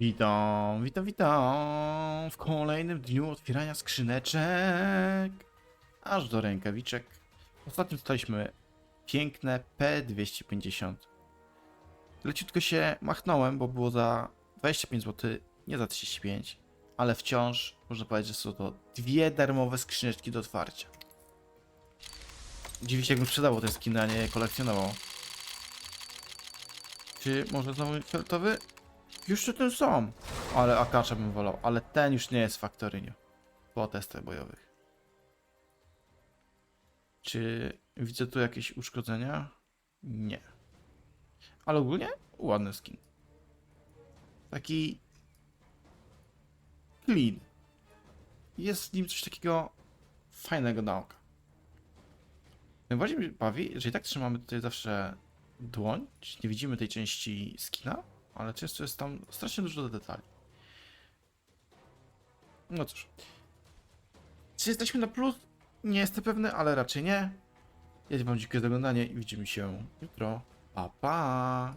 Witam, witam, witam w kolejnym dniu otwierania skrzyneczek. Aż do rękawiczek. Ostatnio dostaliśmy piękne P250. Leciutko się machnąłem, bo było za 25 zł, nie za 35. Ale wciąż można powiedzieć, że są to dwie darmowe skrzyneczki do otwarcia. Dziwi się, jakbym sprzedawał te skiny, a nie kolekcjonował. Czy może znowu fioletowy? Jeszcze ten sam. Ale Akacza bym wolał. Ale ten już nie jest w Faktoryniu. Po testach bojowych. Czy widzę tu jakieś uszkodzenia? Nie. Ale ogólnie ładny skin. Taki clean. Jest w nim coś takiego fajnego na oka. Najbardziej bawi, że i tak trzymamy tutaj zawsze dłoń, nie widzimy tej części skina, ale często jest tam strasznie dużo detali. No cóż. Czy jesteśmy na plus? Nie jestem pewny, ale raczej nie. Ja wam dziękuję za oglądanie i widzimy się jutro. Pa, pa!